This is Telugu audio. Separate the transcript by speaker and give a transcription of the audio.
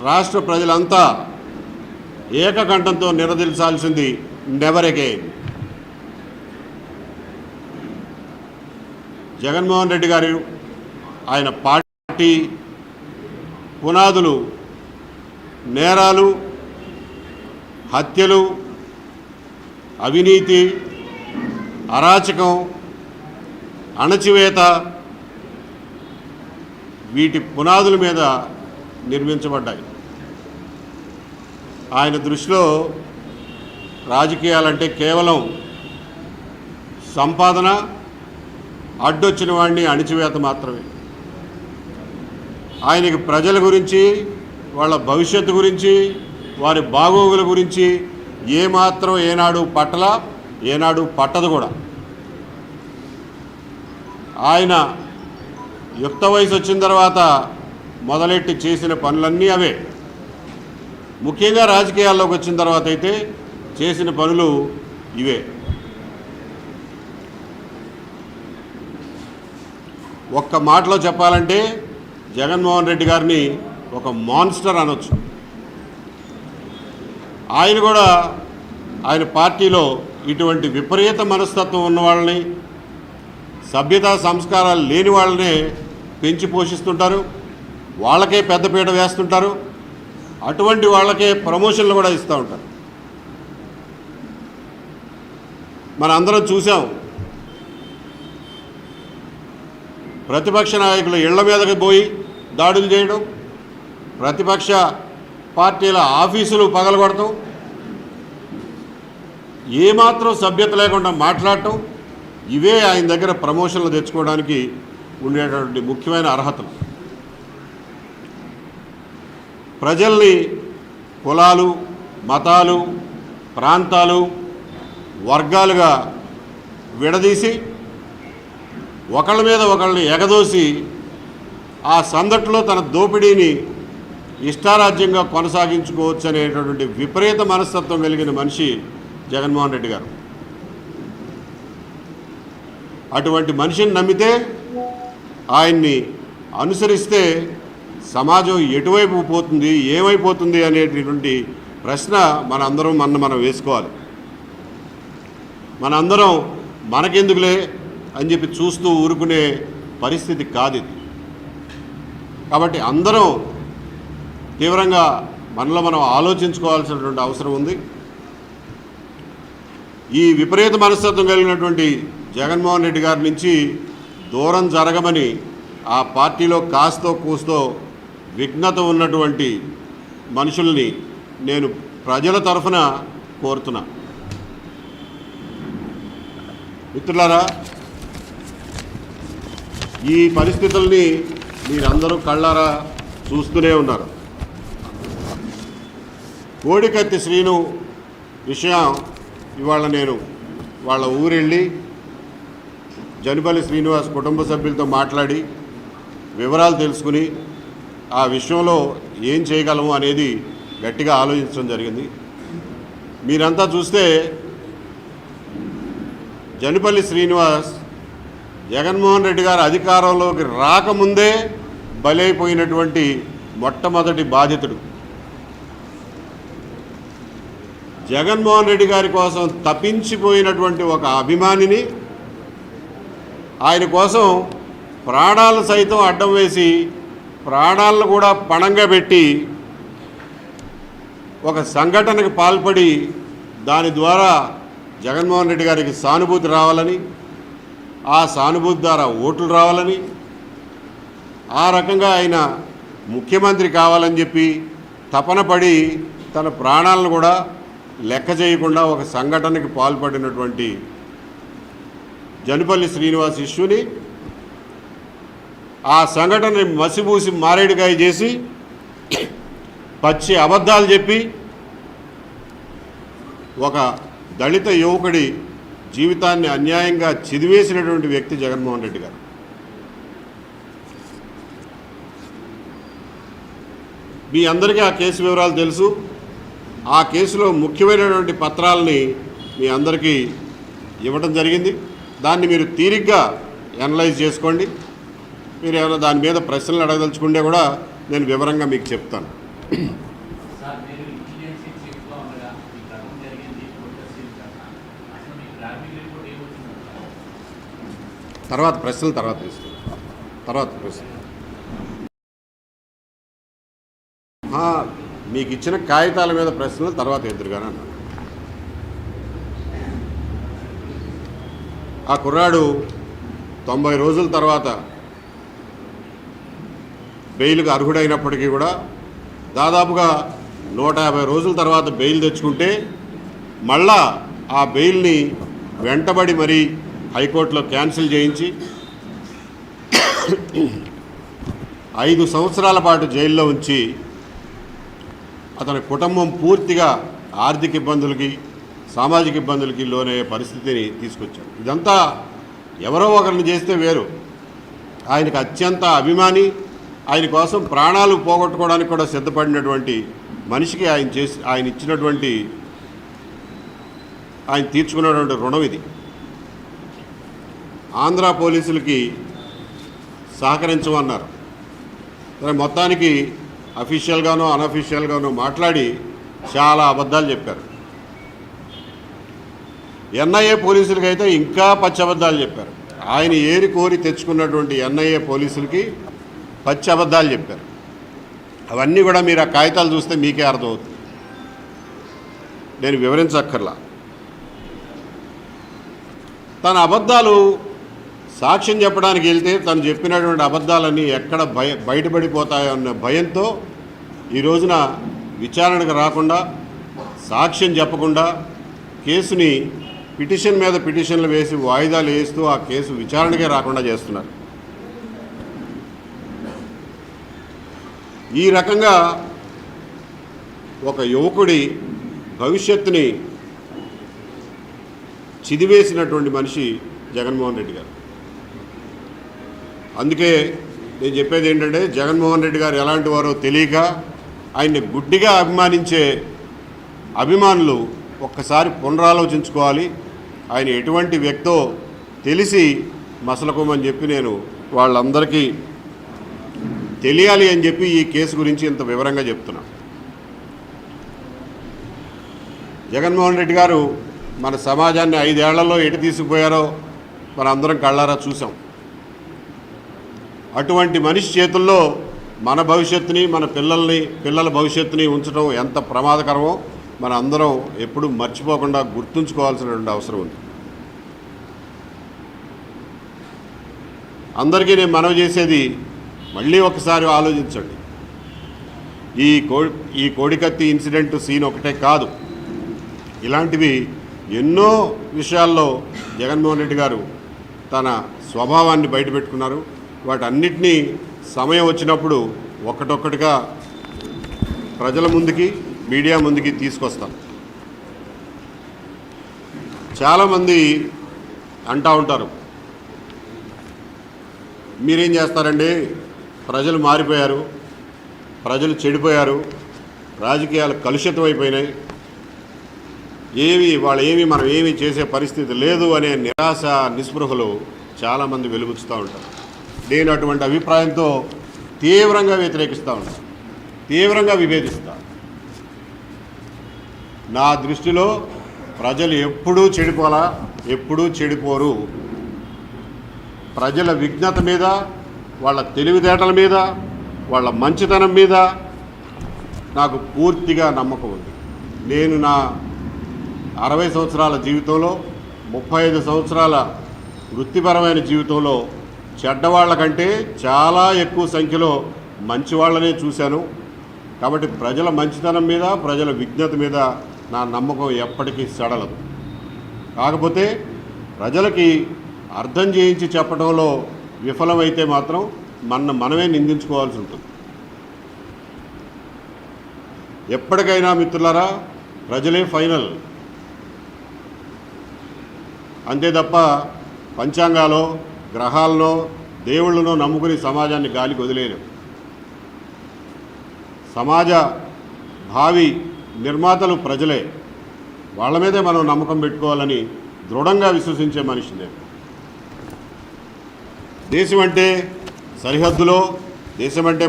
Speaker 1: రాష్ట్ర ప్రజలంతా ఏకకంఠంతో నిలదీల్చాల్సింది నెవర్ అగైన్ జగన్మోహన్ రెడ్డి గారు ఆయన పార్టీ పునాదులు నేరాలు హత్యలు అవినీతి అరాచకం అణచివేత వీటి పునాదుల మీద నిర్మించబడ్డాయి. ఆయన దృష్టిలో రాజకీయాలంటే కేవలం సంపాదన అడ్డొచ్చిన వాడిని అణిచివేత మాత్రమే. ఆయనకి ప్రజల గురించి వాళ్ళ భవిష్యత్తు గురించి వారి బాగోగుల గురించి ఏమాత్రం ఏనాడు పట్టల ఏనాడు పట్టదు కూడా. ఆయన యుక్త వయసు వచ్చిన తర్వాత మొదలెట్టి చేసిన పనులన్నీ అవే. ముఖ్యంగా రాజకీయాల్లోకి వచ్చిన తర్వాత అయితే చేసిన పనులు ఇవే. ఒక్క మాటలో చెప్పాలంటే జగన్మోహన్ రెడ్డి గారిని ఒక మాన్స్టర్ అనొచ్చు. ఆయన కూడా ఆయన పార్టీలో ఇటువంటి విపరీత మనస్తత్వం ఉన్న వాళ్ళని సభ్యతా సంస్కారాలు లేని వాళ్ళనే పెంచి పోషిస్తుంటారు. వాళ్ళకే పెద్దపీట వేస్తుంటారు. అటువంటి వాళ్ళకే ప్రమోషన్లు కూడా ఇస్తూ ఉంటారు. మన అందరం చూసాం. ప్రతిపక్ష నాయకులు ఇళ్ళ మీదకి పోయి దాడులు చేయడం ప్రతిపక్ష పార్టీల ఆఫీసులు పగలగొడటం ఏమాత్రం సభ్యత లేకుండా మాట్లాడటం ఇవే ఆయన దగ్గర ప్రమోషన్లు తెచ్చుకోవడానికి ఉండేటటువంటి ముఖ్యమైన అర్హతలు. ప్రజల్ని కులాలు మతాలు ప్రాంతాలు వర్గాలుగా విడదీసి ఒకళ్ళ మీద ఒకళ్ళని ఎగదోసి ఆ సందట్లో తన దోపిడీని ఇష్టారాజ్యంగా కొనసాగించుకోవచ్చు అనేటటువంటి విపరీత మనస్తత్వం కలిగిన మనిషి జగన్మోహన్ రెడ్డి గారు. అటువంటి మనిషిని నమ్మితే ఆయన్ని అనుసరిస్తే సమాజం ఎటువైపు పోతుంది ఏమైపోతుంది అనేటటువంటి ప్రశ్న మనందరం మన మనం వేసుకోవాలి. మనందరం మనకెందుకులే అని చెప్పి చూస్తూ ఊరుకునే పరిస్థితి కాదు ఇది. కాబట్టి అందరం తీవ్రంగా మనలో మనం ఆలోచించుకోవాల్సినటువంటి అవసరం ఉంది. ఈ విపరీత మనస్తత్వం కలిగినటువంటి జగన్మోహన్ రెడ్డి గారి నుంచి దూరం జరగమని ఆ పార్టీలో కాస్తో కూస్తో విఘ్నత ఉన్నటువంటి మనుషుల్ని నేను ప్రజల తరఫున కోరుతున్నా. మిత్రులారా ఈ పరిస్థితుల్ని మీరందరూ కళ్ళారా చూస్తూనే ఉన్నారు. కోడికత్తి శ్రీను విషయం ఇవాళ నేను వాళ్ళ ఊరెళ్ళి జనిపల్లి శ్రీనివాస్ కుటుంబ సభ్యులతో మాట్లాడి వివరాలు తెలుసుకుని ఆ విషయంలో ఏం చేయగలము అనేది గట్టిగా ఆలోచించడం జరిగింది. మీరంతా చూస్తే జనపల్లి శ్రీనివాస్ జగన్మోహన్ రెడ్డి గారు అధికారంలోకి రాకముందే బలైపోయినటువంటి మొట్టమొదటి బాధితుడు. జగన్మోహన్ రెడ్డి గారి కోసం తప్పించిపోయినటువంటి ఒక అభిమానిని ఆయన కోసం ప్రాణాలు సైతం అడ్డం వేసి ప్రాణాలను కూడా పణంగా పెట్టి ఒక సంఘటనకు పాల్పడి దాని ద్వారా జగన్మోహన్ రెడ్డి గారికి సానుభూతి రావాలని ఆ సానుభూతి ద్వారా ఓట్లు రావాలని ఆ రకంగా ఆయన ముఖ్యమంత్రి కావాలని చెప్పి తపన పడి తన ప్రాణాలను కూడా లెక్క చేయకుండా ఒక సంఘటనకి పాల్పడినటువంటి జనుపల్లి శ్రీనివాస్ ఇష్యూని ఆ సంఘటనని మసిబూసి మారేడుకాయ చేసి పచ్చి అబద్ధాలు చెప్పి ఒక దళిత యువకుడి జీవితాన్ని అన్యాయంగా చిదివేసినటువంటి వ్యక్తి జగన్మోహన్ రెడ్డి గారు. మీ అందరికీ ఆ కేసు వివరాలు తెలుసు. ఆ కేసులో ముఖ్యమైనటువంటి పత్రాలని మీ అందరికీ ఇవ్వడం జరిగింది. దాన్ని మీరు తీరిగ్గా అనలైజ్ చేసుకోండి. మీరు ఏమైనా దాని మీద ప్రశ్నలు అడగదలుచుకుంటే కూడా నేను వివరంగా మీకు చెప్తాను. తర్వాత ప్రశ్నలు తర్వాత తీసుకుంటాం. తర్వాత ప్రశ్న మీకు ఇచ్చిన కాగితాల మీద ప్రశ్నలు తర్వాత ఎదురుగానే అన్నాను ఆ కుర్రాడు తొంభై రోజుల తర్వాత బెయిల్కి అర్హుడైనప్పటికీ కూడా దాదాపుగా నూట యాభై రోజుల తర్వాత బెయిల్ తెచ్చుకుంటే మళ్ళా ఆ బెయిల్ని వెంటబడి మరీ హైకోర్టులో క్యాన్సిల్ చేయించి ఐదు సంవత్సరాల పాటు జైల్లో ఉంచి అతని కుటుంబం పూర్తిగా ఆర్థిక ఇబ్బందులకి సామాజిక ఇబ్బందులకి లోనయ్యే పరిస్థితిని తీసుకొచ్చాడు. ఇదంతా ఎవరో ఒకరిని చేస్తే వేరు. ఆయనకు అత్యంత అభిమాని ఆయన కోసం ప్రాణాలు పోగొట్టుకోవడానికి కూడా సిద్ధపడినటువంటి మనిషికి ఆయన చేసి ఆయన ఇచ్చినటువంటి ఆయన తీర్చుకున్నటువంటి రుణం ఇది. ఆంధ్ర పోలీసులకి సహకరించమన్నారు. సరే మొత్తానికి అఫీషియల్గానో అనఫీషియల్గానో మాట్లాడి చాలా అబద్ధాలు చెప్పారు. ఎన్ఐఏ పోలీసులకి అయితే ఇంకా పచ్చబద్ధాలు చెప్పారు. ఆయన ఏరి కోరి తెచ్చుకున్నటువంటి ఎన్ఐఏ పోలీసులకి పచ్చి అబద్ధాలు చెప్పారు. అవన్నీ కూడా మీరు ఆ కాగితాలు చూస్తే మీకే అర్థమవుతుంది. నేను వివరించక్కర్లా. తన అబద్ధాలు సాక్ష్యం చెప్పడానికి వెళ్తే తను చెప్పినటువంటి అబద్ధాలన్నీ ఎక్కడ భయ బయటపడిపోతాయో అన్న భయంతో ఈ రోజున విచారణకు రాకుండా సాక్ష్యం చెప్పకుండా కేసుని పిటిషన్ మీద పిటిషన్లు వేసి వాయిదాలు వేస్తూ ఆ కేసు విచారణకే రాకుండా చేస్తున్నారు. ఈ రకంగా ఒక యువకుడి భవిష్యత్తుని చిదివేసినటువంటి మనిషి జగన్మోహన్ రెడ్డి గారు. అందుకే నేను చెప్పేది ఏంటంటే జగన్మోహన్ రెడ్డి గారు ఎలాంటి వారో తెలియక ఆయన్ని గుడ్డిగా అభిమానించే అభిమానులు ఒక్కసారి పునరాలోచించుకోవాలి. ఆయన ఎటువంటి వ్యక్తో తెలిసి మసలకోమని చెప్పి నేను వాళ్ళందరికీ తెలియాలి అని చెప్పి ఈ కేసు గురించి ఇంత వివరంగా చెప్తున్నా. జగన్మోహన్ రెడ్డి గారు మన సమాజాన్ని ఐదేళ్ళలో ఎటు తీసుకుపోయారో మన అందరం కళ్ళారా చూసాం. అటువంటి మనిషి చేతుల్లో మన భవిష్యత్తుని మన పిల్లల్ని పిల్లల భవిష్యత్తుని ఉంచడం ఎంత ప్రమాదకరమో మన అందరం ఎప్పుడూ మర్చిపోకుండా గుర్తుంచుకోవాల్సినటువంటి అవసరం ఉంది. అందరికీ నేను మనవి చేసేది మళ్ళీ ఒకసారి ఆలోచించండి. ఈ కో ఈ కోడికత్తి ఇన్సిడెంట్ సీన్ ఒకటే కాదు. ఇలాంటివి ఎన్నో విషయాల్లో జగన్మోహన్ రెడ్డి గారు తన స్వభావాన్ని బయటపెట్టుకున్నారు. వాటన్నిటినీ సమయం వచ్చినప్పుడు ఒక్కటొక్కటిగా ప్రజల ముందుకి మీడియా ముందుకి తీసుకొస్తాం. చాలామంది అంటూ ఉంటారు. మీరేం చేస్తారండి? ప్రజలు మారిపోయారు ప్రజలు చెడిపోయారు రాజకీయాలు కలుషితం అయిపోయినాయి ఏవి వాళ్ళు ఏమి మనం ఏమి చేసే పరిస్థితి లేదు అనే నిరాశ నిస్పృహలు చాలామంది వెలుగుస్తూ ఉంటారు. నేను అటువంటి అభిప్రాయంతో తీవ్రంగా వ్యతిరేకిస్తూ ఉంటాను. తీవ్రంగా విభేదిస్తా. నా దృష్టిలో ప్రజలు ఎప్పుడూ చెడిపోలా ఎప్పుడూ చెడిపోరు. ప్రజల విజ్ఞత మీద వాళ్ళ తెలివితేటల మీద వాళ్ళ మంచితనం మీద నాకు పూర్తిగా నమ్మకం ఉంది. నేను నా అరవై సంవత్సరాల జీవితంలో ముప్పై ఐదు సంవత్సరాల వృత్తిపరమైన జీవితంలో చెడ్డవాళ్ళ కంటే చాలా ఎక్కువ సంఖ్యలో మంచి వాళ్ళనే చూశాను. కాబట్టి ప్రజల మంచితనం మీద ప్రజల విజ్ఞత మీద నా నమ్మకం ఎప్పటికీ సడలదు. కాకపోతే ప్రజలకి అర్థం చేయించి చెప్పడంలో విఫలమైతే మాత్రం మన మనమే నిందించుకోవాల్సి ఉంటుంది. ఎప్పటికైనా మిత్రులారా ప్రజలే ఫైనల్. అంతే తప్ప పంచాంగాలో గ్రహాల్లో దేవుళ్ళను నమ్ముకుని సమాజాన్ని గాలికి వదిలేరు సమాజ భావి నిర్మాతలు ప్రజలే. వాళ్ళ మీదే మనం నమ్మకం పెట్టుకోవాలని దృఢంగా విశ్వసించే మనిషి నేను. దేశం అంటే సరిహద్దులో దేశం అంటే